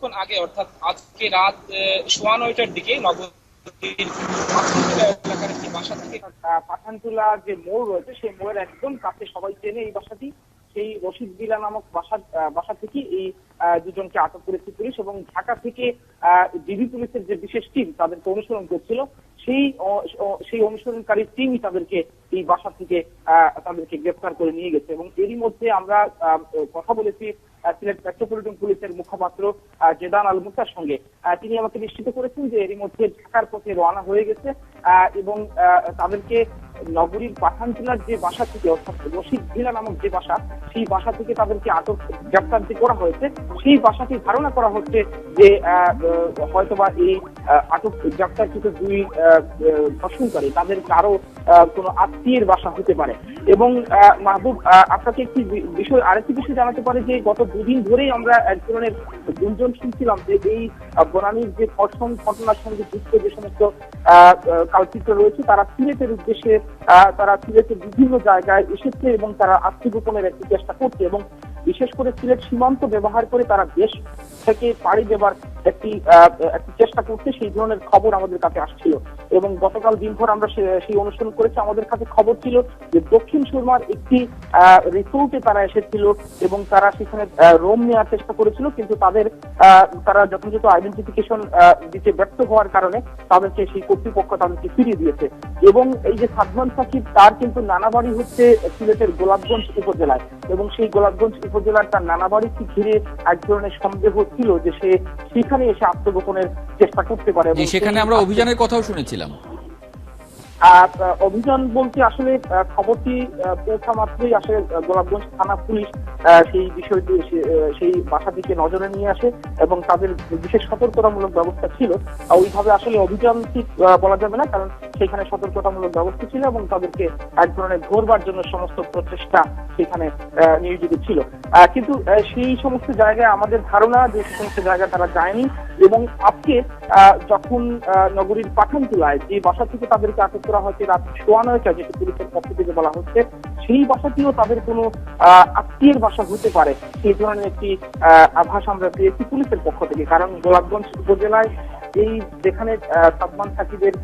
কিছুক্ষণ আগে, অর্থাৎ আজকে রাত সোয়া নয়টার দিকে নগরীর এলাকার একটি বাসা থেকে পাঠানটুলা যে মোড় রয়েছে, সেই মোড়ের একদম কাছে সবাই চেনে এই বাসাটি। সেই রশিদ বিলা নামক বাসা থেকে এই দুজনকে আটক করেছে পুলিশ এবং ঢাকা থেকে ডিবি পুলিশের যে বিশেষ টিম তাদেরকে অনুসরণ করছিল, সেই সেই অনুসরণকারী টিমই তাদেরকে এই বাসা থেকে তাদেরকে গ্রেফতার করে নিয়ে গেছে এবং এরই মধ্যে আমরা কথা বলেছি সিলেট মেট্রোপলিটন পুলিশের মুখপাত্র জেদান আল মুক্তার সঙ্গে। তিনি আমাকে নিশ্চিত করেছেন যে এরই মধ্যে ঢাকার পথে রওনা হয়ে গেছে এবং তাদেরকে নগরীর পাঠানটুলার যে বাসা থেকে, অর্থাৎ রশিদ ভিলা নামক যে বাসা, সেই বাসা থেকে তাদেরকে আটক, গ্রেপ্তার যে করা হয়েছে, সেই বাসাটি ধারণা করা হচ্ছে যে হয়তোবা এই আটক, গ্রেপ্তারকৃত দুই ধর্ষণকারী, তাদের কারও কোনো আত্মীয়ের বাসা হতে পারে। এবং মাহবুব আপনাকে একটি বিষয়, আরেকটি বিষয় জানাতে পারে যে, গত দুদিন ধরেই আমরা এক ধরনের গুঞ্জন শুনছিলাম যে, এই বনানীর যে ধর্ষণ ঘটনার সঙ্গে যুক্ত যে সমস্ত কালচিত্র রয়েছে, তারা সিলেটের উদ্দেশ্যে তারা সিলেটের বিভিন্ন জায়গায় এসেছে এবং তারা আত্মগোপনের একটি চেষ্টা করছে এবং বিশেষ করে সিলেট সীমান্ত ব্যবহার করে তারা দেশ থেকে পাড়ি দেবার একটি একটি চেষ্টা করছে, সেই ধরনের খবর আমাদের কাছে আসছিল। এবং গতকাল দিনভর আমরা সেই অনুসরণ করেছি, আমাদের কাছে খবর ছিল যে দক্ষিণ সুরমার একটি রিসোর্টে তারা এসেছিল এবং তারা সেখানে রোম নেওয়ার চেষ্টা করেছিল, কিন্তু তাদের তারা যথাযথ আইডেন্টিফিকেশন দিতে ব্যর্থ হওয়ার কারণে তাদেরকে সেই কর্তৃপক্ষ তাদেরকে ফিরিয়ে দিয়েছে। এবং এই যে সাদমান সাকিব, তার কিন্তু নানা বাড়ি হচ্ছে সিলেটের গোলাপগঞ্জ উপজেলায়। এবং সেই গোলাপগঞ্জ উপজেলার তার নানা বাড়িকে ঘিরে এক ধরনের সন্দেহ ছিল যে সে সেখানে এসে আত্মগোপনের চেষ্টা করতে পারে সেখানে আমরা অভিযানের কথাও শুনেছিলাম। অভিযান বলতে আসলে খবরটি পৌঁছা মাত্রই আসলে গোলাপগঞ্জ থানা পুলিশ। সেই বিষয়টি সেই সেই বাসাটিকে নজরে নিয়ে আসে এবং তাদের বিশেষ সতর্কতামূলক ব্যবস্থা ছিল। ওইভাবে আসলে অভিযান ঠিক বলা যাবে না, কারণ সেখানে সতর্কতামূলক ব্যবস্থা ছিল এবং তাদেরকে এক ধরনের ধরবার জন্য সমস্ত প্রচেষ্টা সেখানে নিয়োজিত ছিল। কিন্তু সেই সমস্ত জায়গায় আমাদের ধারণা যে সমস্ত জায়গায় তারা যায়নি এবং আজকে যখন নগরীর পাঠানতুলায় যে বাসা থেকে তাদেরকে আটক করা হয়েছে রাত সোয়া নয়টা যেটি পুলিশের পক্ষ থেকে বলা হচ্ছে সেই বাসাটিও তাদের কোনো আত্মীয়ের বাসা হতে পারে। সেই ধরনের একটি আভাস আমরা পেয়েছি পুলিশের পক্ষ থেকে। কারণ গোলাপগঞ্জ উপজেলায় এই যেখানে সাদমান সাকিবের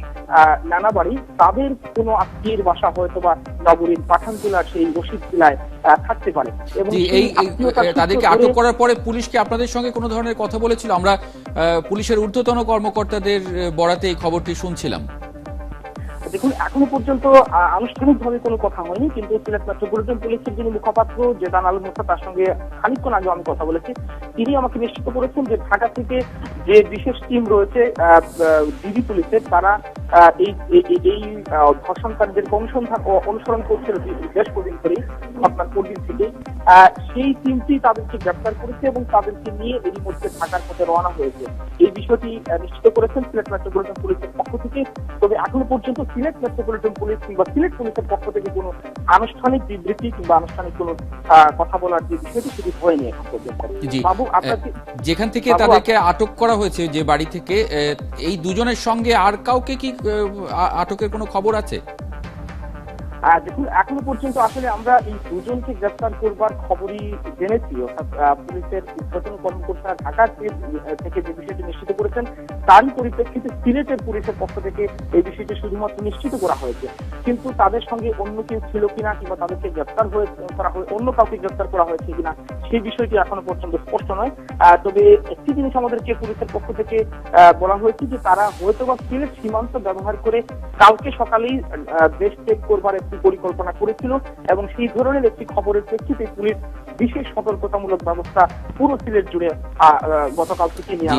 নানা বাড়ি তাদের কোনো আত্মীয়ের বাসা হয়তো বা নগরীর পাঠানতুলার সেই রশিদ জেলায় আহ, থাকতে পারে। এবং এই তাদেরকে আটক করার পরে পুলিশকে আপনাদের সঙ্গে কোনো ধরনের কথা বলেছিল? আমরা আহ, পুলিশের ঊর্ধ্বতন কর্মকর্তাদের বরাতে এই খবরটি শুনছিলাম। দেখুন, এখনও পর্যন্ত আনুষ্ঠানিকভাবে কোনো কথা হয়নি, কিন্তু সিলেট মেট্রোপলিটন পুলিশের যিনি মুখপাত্র যে দানাল মুখা তার সঙ্গে খানিকক্ষণ আগে আমি কথা বলেছি, তিনি আমাকে নিশ্চিত করেছেন যে ঢাকা থেকে যে বিশেষ টিম রয়েছে ডিবি পুলিশের, তারা এই এই- এই অনুসন্ধান ও অনুসরণ করছিল বেশ কদিন ধরেই ঘটনার পরদিন থেকে। সেই টিমটি তাদেরকে গ্রেপ্তার করেছে এবং তাদেরকে নিয়ে এরই মধ্যে ঢাকার পথে রওনা হয়েছে। এই বিষয়টি নিশ্চিত করেছেন সিলেট মেট্রোপলিটন পুলিশের পক্ষ থেকে। তবে এখনও পর্যন্ত সিলেট মেট্রোপলিটন পুলিশ কিংবা সিলেট পুলিশের পক্ষ থেকে কোনো আনুষ্ঠানিক বিবৃতি কিংবা আনুষ্ঠানিক কোনো আহ, কথা বলার যে বিষয়টি সেটি হয়নি এখন পর্যন্ত। বাবু আপনাকে যেখান থেকে তাদেরকে আটক করা হয়েছে যে বাড়ি থেকে এই দুজনের সঙ্গে আর কাউকে কি আটকের কোনো খবর আছে? দেখুন, এখনও পর্যন্ত আসলে আমরা এই দুজনকে গ্রেফতার করবার খবরই জেনেছি, অর্থাৎ পুলিশের উদ্বোধন কর্মকর্তা ঢাকা থেকে যে বিষয়টি নিশ্চিত করেছেন, তারই পরিপ্রেক্ষিতে সিলেটের পুলিশের পক্ষ থেকে এই বিষয়টি শুধুমাত্র নিশ্চিত করা হয়েছে। কিন্তু তাদের সঙ্গে অন্য কেউ ছিল কিনা কিংবা তাদেরকে গ্রেফতার হয়ে, করা হয়ে, অন্য কাউকে গ্রেফতার করা হয়েছে কিনা, সেই বিষয়টি এখনও পর্যন্ত স্পষ্ট নয়। তবে একটি জিনিস আমাদেরকে পুলিশের পক্ষ থেকে বলা হয়েছে যে তারা হয়তো বা সিলেট সীমান্ত ব্যবহার করে কালকে সকালেই দেশ ত্যাগ করবার একটি পরিকল্পনা করেছিল এবং সেই ধরনের একটি খবরের প্রেক্ষিতে পুলিশ বিশেষ সতর্কতামূলক ব্যবস্থা পুরো সিলেট জুড়ে গতকাল থেকে নিয়ে